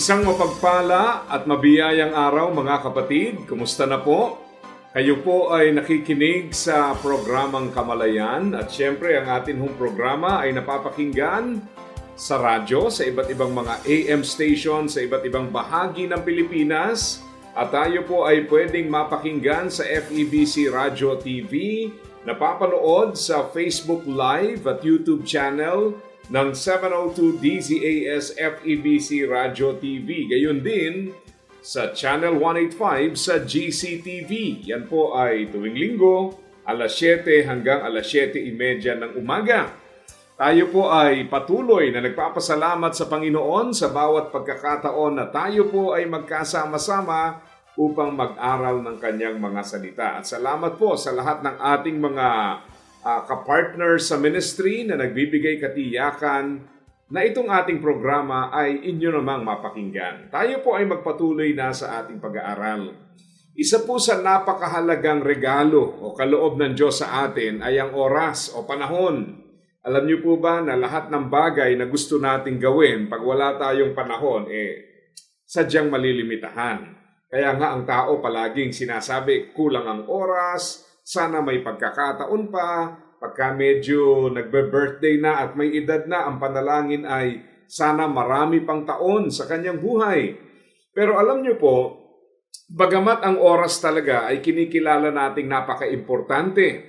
Isang mapagpala at mabiyayang araw mga kapatid. Kumusta na po? Kayo po ay nakikinig sa programang Kamalayan at syempre ang atin hong programa ay napapakinggan sa radyo, sa iba't ibang mga AM station, sa iba't ibang bahagi ng Pilipinas. At tayo po ay pwedeng mapakinggan sa FEBC Radio TV, napapanood sa Facebook Live at YouTube channel ng 702 DZAS FEBC Radio TV. Gayon din sa Channel 185 sa GCTV. Yan po ay tuwing linggo, alas 7 hanggang alas 7.30 ng umaga. Tayo po ay patuloy na nagpapasalamat sa Panginoon sa bawat pagkakataon na tayo po ay magkasama-sama upang mag-aral ng kanyang mga salita. At salamat po sa lahat ng ating mga uh, kapartner sa ministry na nagbibigay katiyakan na itong ating programa ay inyo namang mapakinggan. Tayo po ay magpatuloy na sa ating pag-aaral. Isa po sa napakahalagang regalo o kaloob ng Diyos sa atin ay ang oras o panahon. Alam niyo po ba na lahat ng bagay na gusto nating gawin pag wala tayong panahon, eh, sadyang malilimitahan. Kaya nga ang tao palaging sinasabi, kulang ang oras, sana may pagkakataon pa, pagka medyo nagbe-birthday na at may edad na, ang panalangin ay sana marami pang taon sa kanyang buhay. Pero alam niyo po, bagamat ang oras talaga ay kinikilala nating napaka-importante,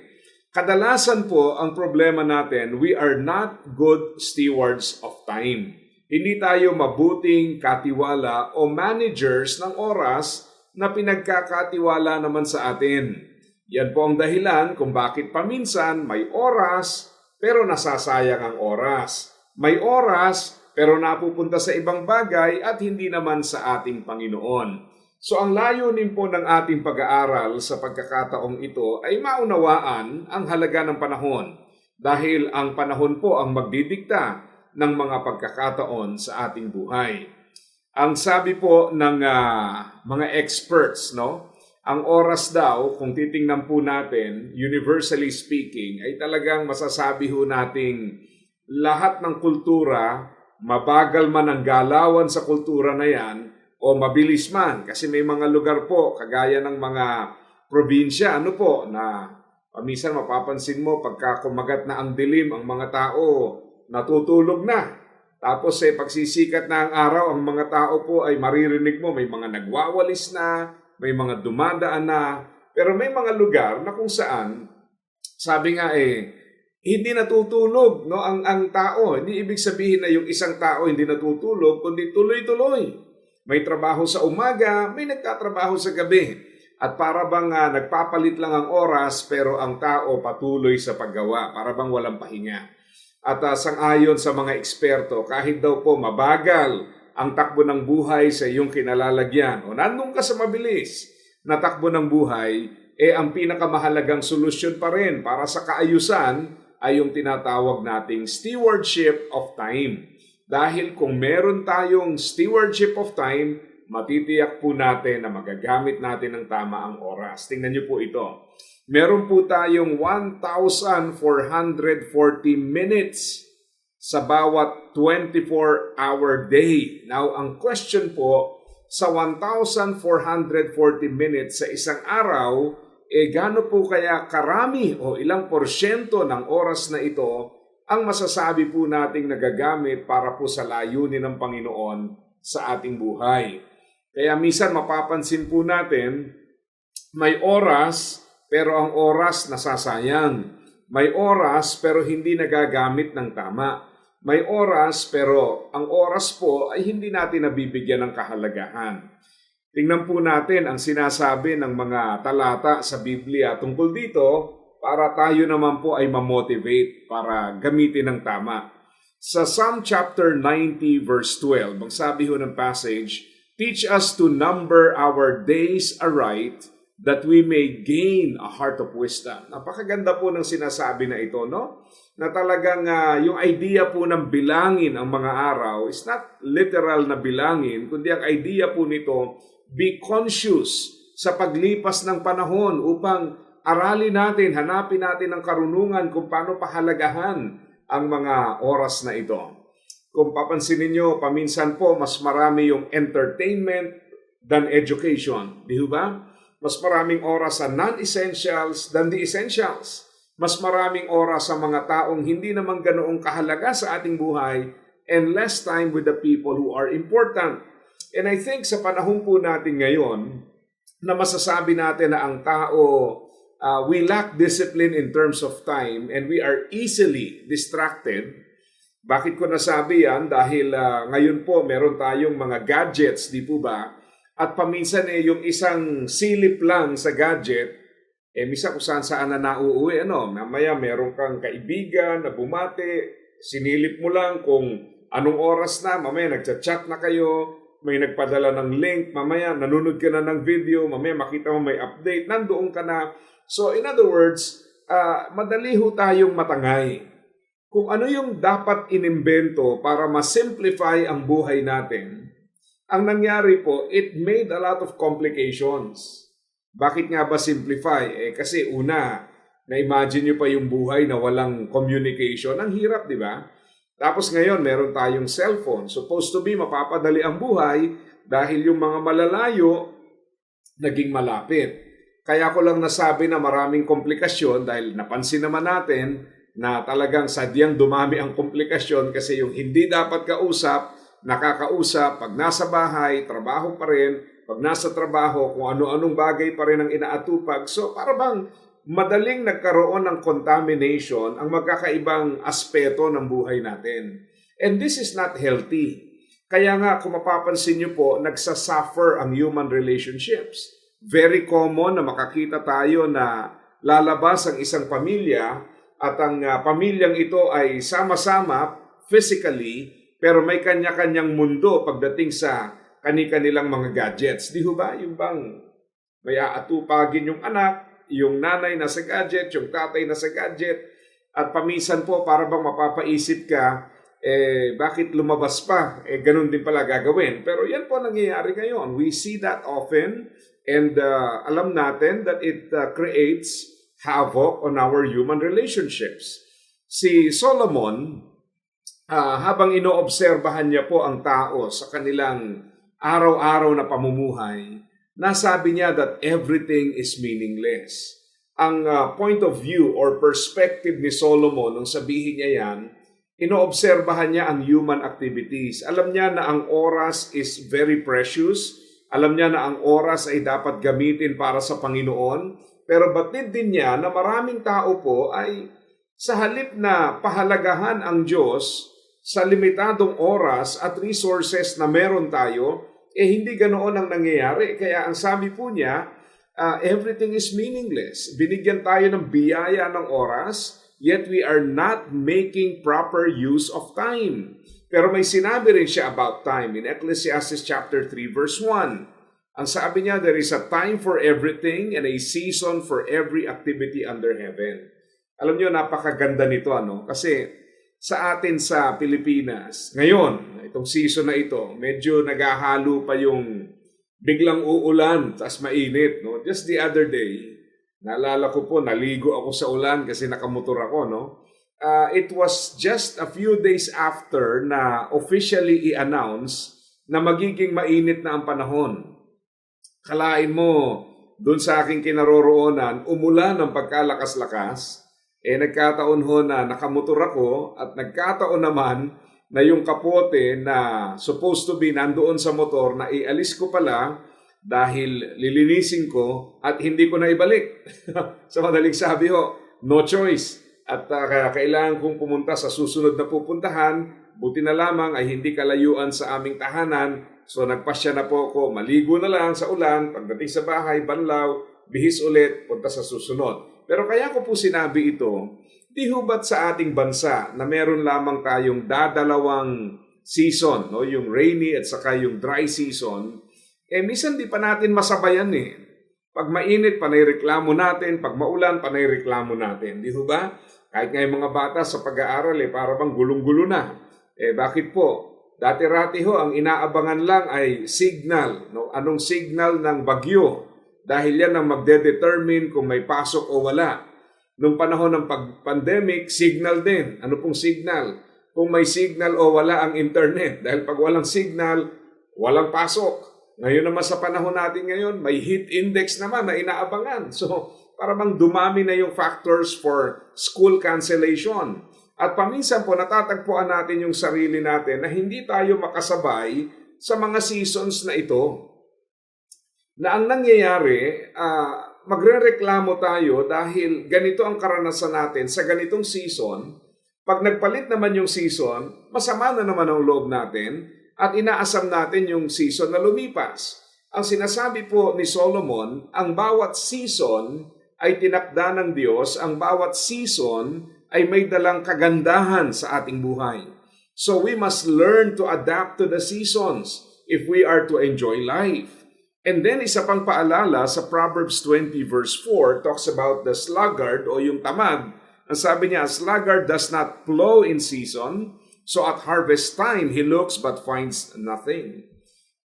kadalasan po ang problema natin, we are not good stewards of time. Hindi tayo mabuting katiwala o managers ng oras na pinagkakatiwala naman sa atin. Yan po ang dahilan kung bakit paminsan may oras pero nasasayang ang oras. May oras pero napupunta sa ibang bagay at hindi naman sa ating Panginoon. So ang layunin po ng ating pag-aaral sa pagkakataong ito ay maunawaan ang halaga ng panahon dahil ang panahon po ang magdidikta ng mga pagkakataon sa ating buhay. Ang sabi po ng uh, mga experts, no, ang oras daw, kung titingnan po natin, universally speaking, ay talagang masasabi ho nating lahat ng kultura, mabagal man ang galawan sa kultura na yan, o mabilis man. Kasi may mga lugar po, kagaya ng mga probinsya, ano po, na paminsan mapapansin mo, pagka kumagat na ang dilim, ang mga tao natutulog na. Tapos eh, pagsisikat na ang araw, ang mga tao po ay maririnig mo, may mga nagwawalis na, may mga dumadaan na, pero may mga lugar na kung saan, sabi nga eh, hindi natutulog no ang ang tao. Hindi ibig sabihin na yung isang tao hindi natutulog, kundi tuloy-tuloy. May trabaho sa umaga, may nagtatrabaho sa gabi. At para bang uh, nagpapalit lang ang oras pero ang tao patuloy sa paggawa, para bang walang pahinga. At uh, sang-ayon sa mga eksperto, kahit daw po mabagal ang takbo ng buhay sa iyong kinalalagyan o nandun ka sa mabilis na takbo ng buhay, eh ang pinakamahalagang solusyon pa rin para sa kaayusan ay yung tinatawag nating stewardship of time. Dahil kung meron tayong stewardship of time, matitiyak po natin na magagamit natin ng tama ang oras. Tingnan niyo po ito. Meron po tayong 1,440 minutes sa bawat 24-hour day. Now, ang question po, sa 1,440 minutes sa isang araw, eh gaano po kaya karami o ilang porsyento ng oras na ito ang masasabi po nating nagagamit para po sa layunin ng Panginoon sa ating buhay. Kaya minsan mapapansin po natin, may oras pero ang oras nasasayang. May oras pero hindi nagagamit ng tama. May oras pero ang oras po ay hindi natin nabibigyan ng kahalagahan. Tingnan po natin ang sinasabi ng mga talata sa Biblia tungkol dito para tayo naman po ay mamotivate para gamitin ng tama. Sa Psalm chapter 90 verse 12, ang sabi ho ng passage, Teach us to number our days aright that we may gain a heart of wisdom. Napakaganda po ng sinasabi na ito, no? Na talagang ah, yung idea po ng bilangin ang mga araw is not literal na bilangin, kundi ang idea po nito, be conscious sa paglipas ng panahon upang aralin natin, hanapin natin ang karunungan kung paano pahalagahan ang mga oras na ito. Kung papansin ninyo, paminsan po mas marami yung entertainment than education. Di ba? Mas maraming oras sa non-essentials than the essentials. Mas maraming oras sa mga taong hindi naman ganoong kahalaga sa ating buhay and less time with the people who are important. And I think sa panahon po natin ngayon, na masasabi natin na ang tao, uh, we lack discipline in terms of time and we are easily distracted. Bakit ko nasabi yan? Dahil uh, ngayon po meron tayong mga gadgets, di po ba? At paminsan eh, yung isang silip lang sa gadget, eh misa kung saan saan na nauuwi, ano, mamaya meron kang kaibigan na bumate, sinilip mo lang kung anong oras na, mamaya nagchat-chat na kayo, may nagpadala ng link, mamaya nanonood ka na ng video, mamaya makita mo may update, nandoon ka na. So in other words, uh, madali ho tayong matangay. Kung ano yung dapat inimbento para ma-simplify ang buhay natin, ang nangyari po, it made a lot of complications. Bakit nga ba simplify? Eh kasi una, na-imagine nyo pa yung buhay na walang communication. Ang hirap, di ba? Tapos ngayon, meron tayong cellphone. Supposed to be mapapadali ang buhay dahil yung mga malalayo naging malapit. Kaya ko lang nasabi na maraming komplikasyon dahil napansin naman natin na talagang sadyang dumami ang komplikasyon kasi yung hindi dapat kausap, nakakausap, pag nasa bahay, trabaho pa rin, pag nasa trabaho, kung ano-anong bagay pa rin ang inaatupag. So para bang madaling nagkaroon ng contamination ang magkakaibang aspeto ng buhay natin. And this is not healthy. Kaya nga, kung mapapansin niyo po, nagsasuffer ang human relationships. Very common na makakita tayo na lalabas ang isang pamilya at ang uh, pamilyang ito ay sama-sama physically pero may kanya-kanyang mundo pagdating sa kani-kanilang mga gadgets. Di ba? Yung bang may aatupagin yung anak, yung nanay na sa gadget, yung tatay na sa gadget, at paminsan po para bang mapapaisip ka, eh, bakit lumabas pa? Eh, ganun din pala gagawin. Pero yan po nangyayari ngayon. We see that often and uh, alam natin that it uh, creates havoc on our human relationships. Si Solomon, uh, habang inoobserbahan niya po ang tao sa kanilang araw-araw na pamumuhay, nasabi niya that everything is meaningless. Ang uh, point of view or perspective ni Solomon nung sabihin niya yan, inoobserbahan niya ang human activities. Alam niya na ang oras is very precious. Alam niya na ang oras ay dapat gamitin para sa Panginoon. Pero batid din niya na maraming tao po ay sa halip na pahalagahan ang Diyos sa limitadong oras at resources na meron tayo, eh hindi ganoon ang nangyayari. Kaya ang sabi po niya, uh, everything is meaningless. Binigyan tayo ng biyaya ng oras, yet we are not making proper use of time. Pero may sinabi rin siya about time in Ecclesiastes chapter 3 verse 1. Ang sabi niya, there is a time for everything and a season for every activity under heaven. Alam niyo, napakaganda nito, ano? Kasi sa atin sa Pilipinas, ngayon, itong season na ito, medyo naghahalo pa yung biglang uulan, tas mainit, no? Just the other day, naalala ko po, naligo ako sa ulan kasi nakamotor ako, no? Uh, it was just a few days after na officially i-announce na magiging mainit na ang panahon. Kalain mo, doon sa aking kinaroroonan, umulan ng pagkalakas-lakas, eh nagkataon ho na nakamotor ako at nagkataon naman na yung kapote na supposed to be nandoon sa motor na ialis ko pala dahil lilinisin ko at hindi ko na ibalik. sa madaling sabi ho, no choice. At uh, kailangan kong pumunta sa susunod na pupuntahan, buti na lamang ay hindi kalayuan sa aming tahanan. So nagpasya na po ako, maligo na lang sa ulan, pagdating sa bahay, banlaw, bihis ulit, punta sa susunod. Pero kaya ko po sinabi ito di ho ba't sa ating bansa na meron lamang tayong dadalawang season, no? yung rainy at saka yung dry season, eh minsan di pa natin masabayan eh. Pag mainit, panay reklamo natin. Pag maulan, panay reklamo natin. Di ba? Kahit nga mga bata sa pag-aaral, eh, para bang gulong-gulo na. Eh, bakit po? Dati-rati ho, ang inaabangan lang ay signal. No? Anong signal ng bagyo? Dahil yan ang magde-determine kung may pasok o wala. Nung panahon ng pag-pandemic, signal din. Ano pong signal? Kung may signal o wala ang internet. Dahil pag walang signal, walang pasok. Ngayon naman sa panahon natin ngayon, may heat index naman na inaabangan. So, para bang dumami na yung factors for school cancellation. At paminsan po natatagpuan natin yung sarili natin na hindi tayo makasabay sa mga seasons na ito. Na ang nangyayari, ah, magre-reklamo tayo dahil ganito ang karanasan natin sa ganitong season. Pag nagpalit naman yung season, masama na naman ang loob natin at inaasam natin yung season na lumipas. Ang sinasabi po ni Solomon, ang bawat season ay tinakda ng Diyos, ang bawat season ay may dalang kagandahan sa ating buhay. So we must learn to adapt to the seasons if we are to enjoy life. And then isa pang paalala sa Proverbs 20 verse 4 talks about the sluggard o yung tamad. Ang sabi niya, a sluggard does not plow in season, so at harvest time he looks but finds nothing.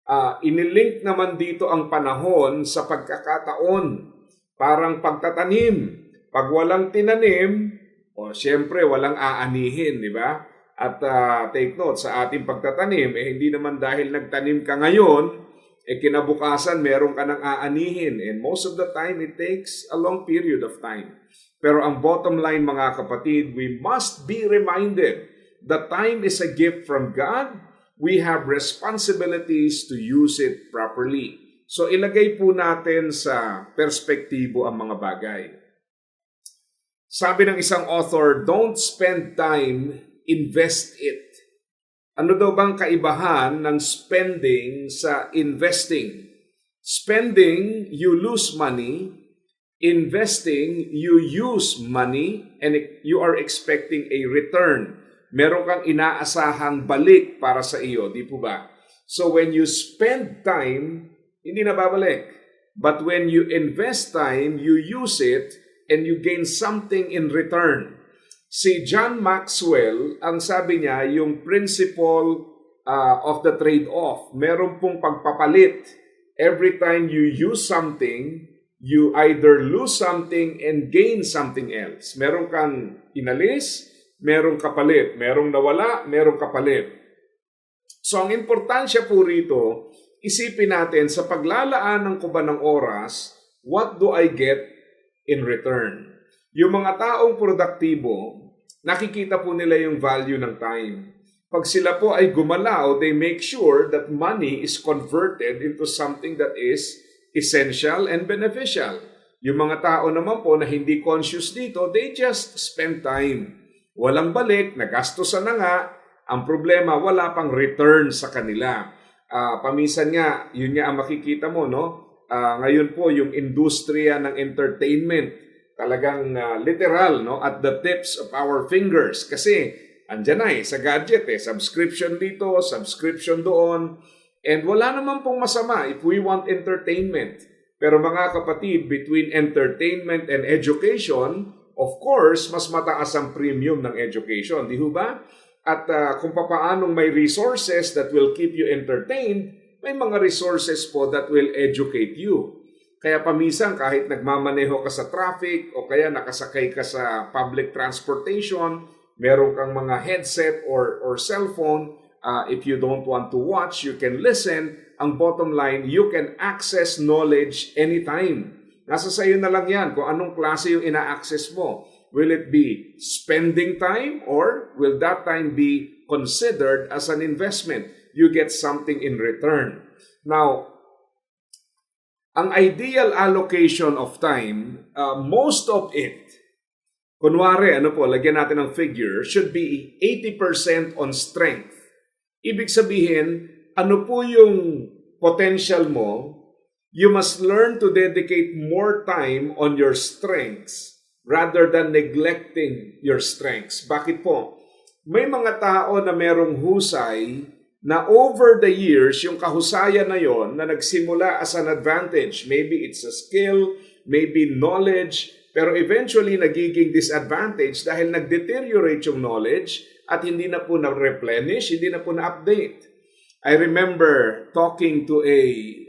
Ah, inilink naman dito ang panahon sa pagkakataon. Parang pagtatanim. Pag walang tinanim, o siyempre walang aanihin, di ba? At ah, take note, sa ating pagtatanim, eh hindi naman dahil nagtanim ka ngayon, eh kinabukasan meron ka ng aanihin. And most of the time, it takes a long period of time. Pero ang bottom line mga kapatid, we must be reminded that time is a gift from God. We have responsibilities to use it properly. So ilagay po natin sa perspektibo ang mga bagay. Sabi ng isang author, don't spend time, invest it. Ano daw bang kaibahan ng spending sa investing? Spending, you lose money. Investing, you use money and you are expecting a return. Meron kang inaasahang balik para sa iyo, di po ba? So when you spend time, hindi na babalik. But when you invest time, you use it and you gain something in return. Si John Maxwell, ang sabi niya, yung principle uh, of the trade-off, meron pong pagpapalit. Every time you use something, you either lose something and gain something else. Meron kang inalis, merong kapalit. Merong nawala, merong kapalit. So ang importansya po rito, isipin natin sa paglalaan ko ba ng oras, what do I get in return? Yung mga taong produktibo, nakikita po nila yung value ng time. Pag sila po ay gumalaw, they make sure that money is converted into something that is essential and beneficial. Yung mga tao naman po na hindi conscious dito, they just spend time. Walang balik, nagastosan na nga. Ang problema, wala pang return sa kanila. Ah, paminsan nga, yun nga ang makikita mo, no? Ah, ngayon po, yung industriya ng entertainment, talagang ah, literal, no? At the tips of our fingers. Kasi, andyan na eh, sa gadget eh, subscription dito, subscription doon. And wala naman pong masama if we want entertainment. Pero mga kapatid, between entertainment and education, of course, mas mataas ang premium ng education. Di ba? At ah, kung papaanong may resources that will keep you entertained, may mga resources po that will educate you. Kaya paminsan kahit nagmamaneho ka sa traffic o kaya nakasakay ka sa public transportation, meron kang mga headset or, or cellphone, uh, if you don't want to watch, you can listen. Ang bottom line, you can access knowledge anytime. Nasa sayo na lang yan kung anong klase yung ina-access mo. Will it be spending time or will that time be considered as an investment? You get something in return. Now, ang ideal allocation of time, uh, most of it, kunwari, ano po, lagyan natin ng figure, should be 80% on strength. Ibig sabihin, ano po yung potential mo, you must learn to dedicate more time on your strengths rather than neglecting your strengths. Bakit po? May mga tao na merong husay na over the years, yung kahusayan na yon na nagsimula as an advantage. Maybe it's a skill, maybe knowledge, pero eventually nagiging disadvantage dahil nag-deteriorate yung knowledge at hindi na po na-replenish, hindi na po na-update. I remember talking to a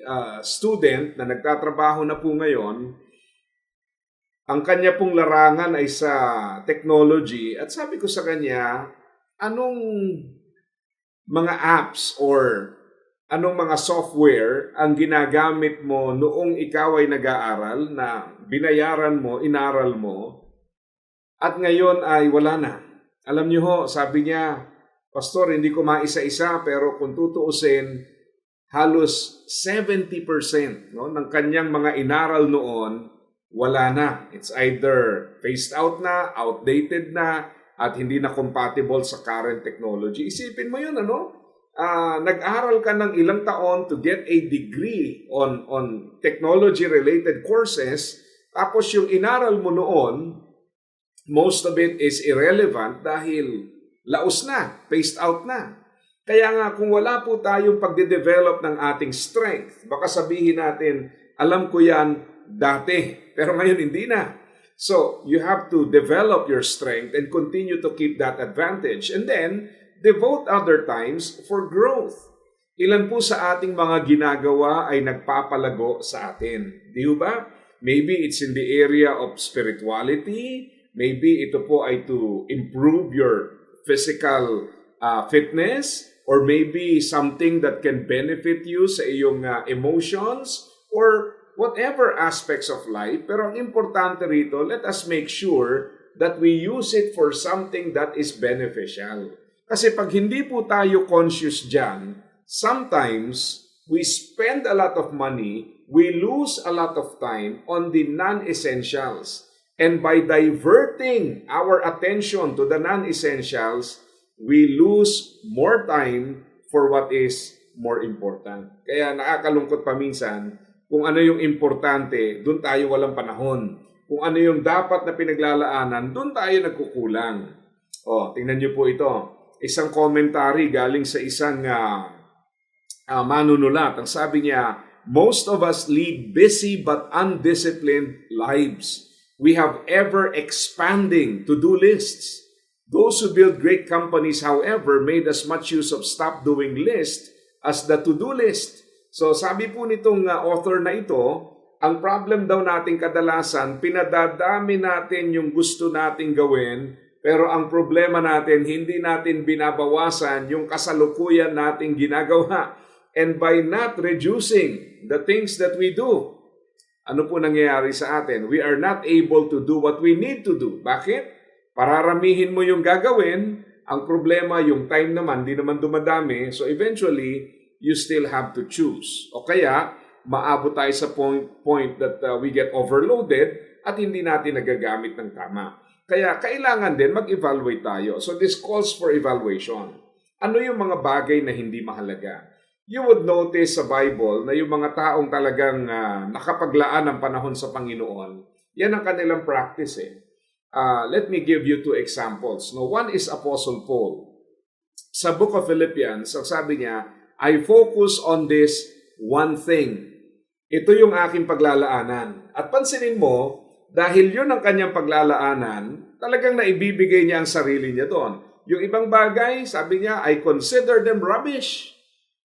uh, student na nagtatrabaho na po ngayon. Ang kanya pong larangan ay sa technology at sabi ko sa kanya, anong mga apps or anong mga software ang ginagamit mo noong ikaw ay nag-aaral na binayaran mo, inaral mo, at ngayon ay wala na. Alam niyo ho, sabi niya, Pastor, hindi ko maisa-isa pero kung tutuusin, halos 70% no, ng kanyang mga inaral noon, wala na. It's either phased out na, outdated na, at hindi na compatible sa current technology. Isipin mo yun, ano? Ah, nag-aral ka ng ilang taon to get a degree on on technology-related courses, tapos yung inaral mo noon, most of it is irrelevant dahil laos na, phased out na. Kaya nga kung wala po tayong pagde-develop ng ating strength, baka sabihin natin, alam ko yan dati, pero ngayon hindi na. So, you have to develop your strength and continue to keep that advantage. And then, devote other times for growth. Ilan po sa ating mga ginagawa ay nagpapalago sa atin. Di ba? Maybe it's in the area of spirituality. Maybe ito po ay to improve your physical uh, fitness or maybe something that can benefit you sa iyong uh, emotions or whatever aspects of life. Pero ang importante rito, let us make sure that we use it for something that is beneficial. Kasi pag hindi po tayo conscious dyan, sometimes we spend a lot of money, we lose a lot of time on the non-essentials. And by diverting our attention to the non-essentials, we lose more time for what is more important. Kaya nakakalungkot pa minsan, kung ano yung importante, doon tayo walang panahon. Kung ano yung dapat na pinaglalaanan, doon tayo nagkukulang. O, tingnan niyo po ito. Isang commentary galing sa isang uh, uh, manunulat. Ang sabi niya, most of us lead busy but undisciplined lives. We have ever expanding to-do lists. Those who build great companies, however, made as much use of stop doing list as the to-do list. So sabi po nitong uh, author na ito, ang problem daw natin kadalasan, pinadadami natin yung gusto nating gawin, pero ang problema natin, hindi natin binabawasan yung kasalukuyan nating ginagawa. And by not reducing the things that we do, ano po nangyayari sa atin? We are not able to do what we need to do. Bakit? Pararamihin mo yung gagawin, ang problema, yung time naman, di naman dumadami, so eventually, you still have to choose. O kaya, maabot tayo sa point, point that uh, we get overloaded at hindi natin nagagamit ng tama. Kaya kailangan din mag-evaluate tayo. So this calls for evaluation. Ano yung mga bagay na hindi mahalaga? You would notice sa Bible na yung mga taong talagang uh, nakapaglaan ng panahon sa Panginoon, yan ang kanilang practice eh. Uh, let me give you two examples. No, one is Apostle Paul. Sa Book of Philippians, ang sabi niya, I focus on this one thing. Ito yung aking paglalaanan. At pansinin mo, dahil yun ang kanyang paglalaanan, talagang naibibigay niya ang sarili niya doon. Yung ibang bagay, sabi niya, I consider them rubbish.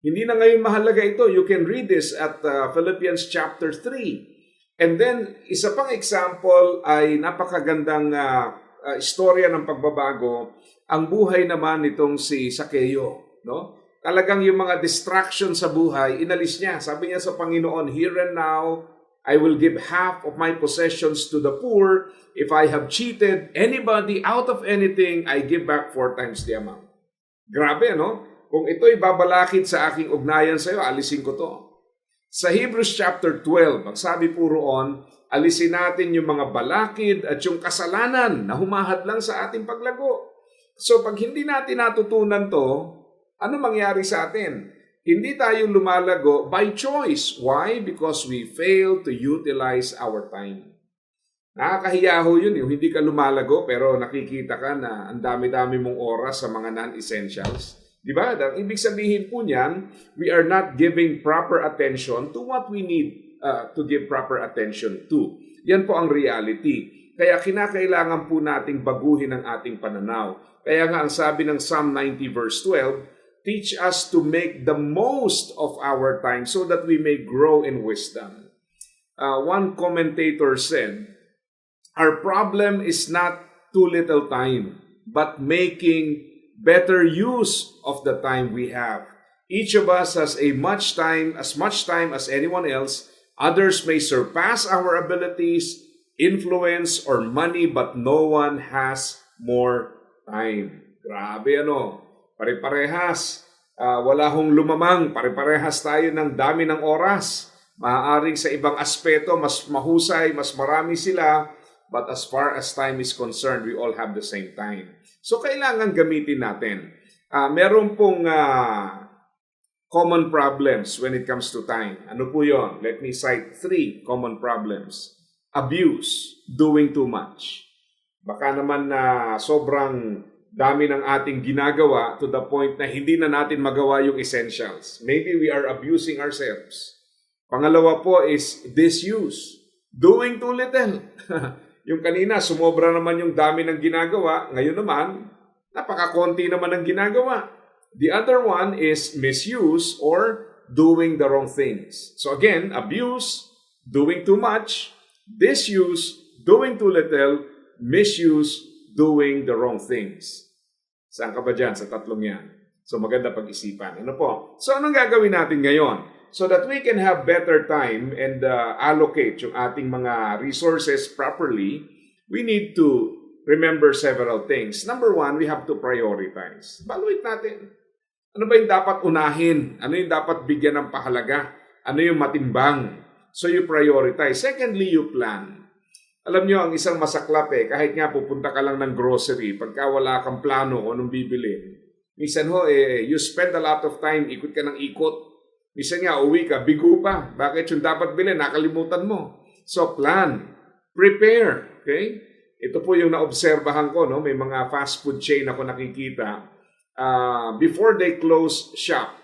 Hindi na ngayon mahalaga ito. You can read this at uh, Philippians chapter 3. And then, isa pang example ay napakagandang uh, uh, istorya ng pagbabago. Ang buhay naman nitong si Sakeo. No? Talagang yung mga distraction sa buhay, inalis niya. Sabi niya sa Panginoon, Here and now, I will give half of my possessions to the poor. If I have cheated anybody out of anything, I give back four times the amount. Grabe, no? Kung ito'y babalakid sa aking ugnayan sa iyo, alisin ko to. Sa Hebrews chapter 12, ang sabi po roon, alisin natin yung mga balakid at yung kasalanan na humahad lang sa ating paglago. So pag hindi natin natutunan to, ano mangyari sa atin? Hindi tayo lumalago by choice. Why? Because we fail to utilize our time. Nakakahiya ho yun, yung hindi ka lumalago pero nakikita ka na ang dami-dami mong oras sa mga non-essentials. Di ba? Ang ibig sabihin po niyan, we are not giving proper attention to what we need uh, to give proper attention to. Yan po ang reality. Kaya kinakailangan po nating baguhin ang ating pananaw. Kaya nga ang sabi ng Psalm 90 verse 12, teach us to make the most of our time so that we may grow in wisdom. Uh, one commentator said, Our problem is not too little time, but making better use of the time we have. Each of us has a much time, as much time as anyone else. Others may surpass our abilities, influence, or money, but no one has more time. Grabe ano. Pare-parehas. Ah, wala hong lumamang. Pare-parehas tayo ng dami ng oras. Maaaring sa ibang aspeto, mas mahusay, mas marami sila. But as far as time is concerned, we all have the same time. So, kailangan gamitin natin. Ah, meron pong ah, common problems when it comes to time. Ano po yon? Let me cite three common problems. Abuse, doing too much. Baka naman na sobrang dami ng ating ginagawa to the point na hindi na natin magawa yung essentials. Maybe we are abusing ourselves. Pangalawa po is disuse. Doing too little. yung kanina, sumobra naman yung dami ng ginagawa. Ngayon naman, napakakonti naman ang ginagawa. The other one is misuse or doing the wrong things. So again, abuse, doing too much, disuse, doing too little, misuse, doing the wrong things. Saan ka ba dyan sa tatlong yan? So maganda pag-isipan. Ano po? So anong gagawin natin ngayon? So that we can have better time and uh, allocate yung ating mga resources properly, we need to remember several things. Number one, we have to prioritize. Evaluate natin. Ano ba yung dapat unahin? Ano yung dapat bigyan ng pahalaga? Ano yung matimbang? So you prioritize. Secondly, you plan. Alam nyo, ang isang masaklap eh, kahit nga pupunta ka lang ng grocery, pagka wala kang plano kung anong bibilin, minsan ho, eh, you spend a lot of time, ikot ka ng ikot. Minsan nga, uwi ka, bigo pa. Bakit yung dapat bilhin? Nakalimutan mo. So, plan. Prepare. Okay? Ito po yung naobserbahan ko, no? may mga fast food chain ako nakikita. Uh, before they close shop,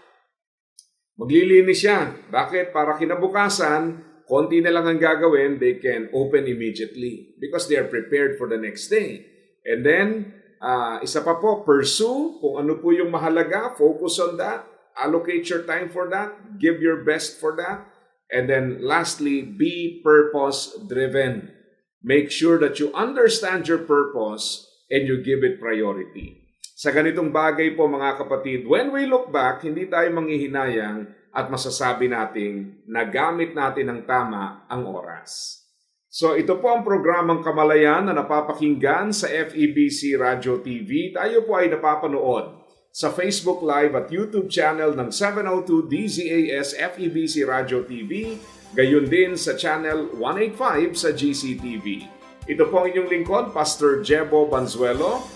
maglilinis yan. Bakit? Para kinabukasan, konti na lang ang gagawin, they can open immediately because they are prepared for the next day. And then, uh, isa pa po, pursue kung ano po yung mahalaga, focus on that, allocate your time for that, give your best for that. And then lastly, be purpose-driven. Make sure that you understand your purpose and you give it priority. Sa ganitong bagay po mga kapatid, when we look back, hindi tayo manghihinayang at masasabi nating nagamit natin ng tama ang oras. So ito po ang programang Kamalayan na napapakinggan sa FEBC Radio TV. Tayo po ay napapanood sa Facebook Live at YouTube channel ng 702 DZAS FEBC Radio TV, gayon din sa channel 185 sa GCTV. Ito po ang inyong lingkod, Pastor Jebo Banzuelo,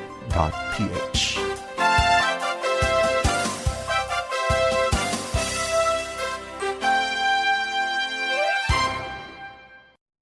www.ph.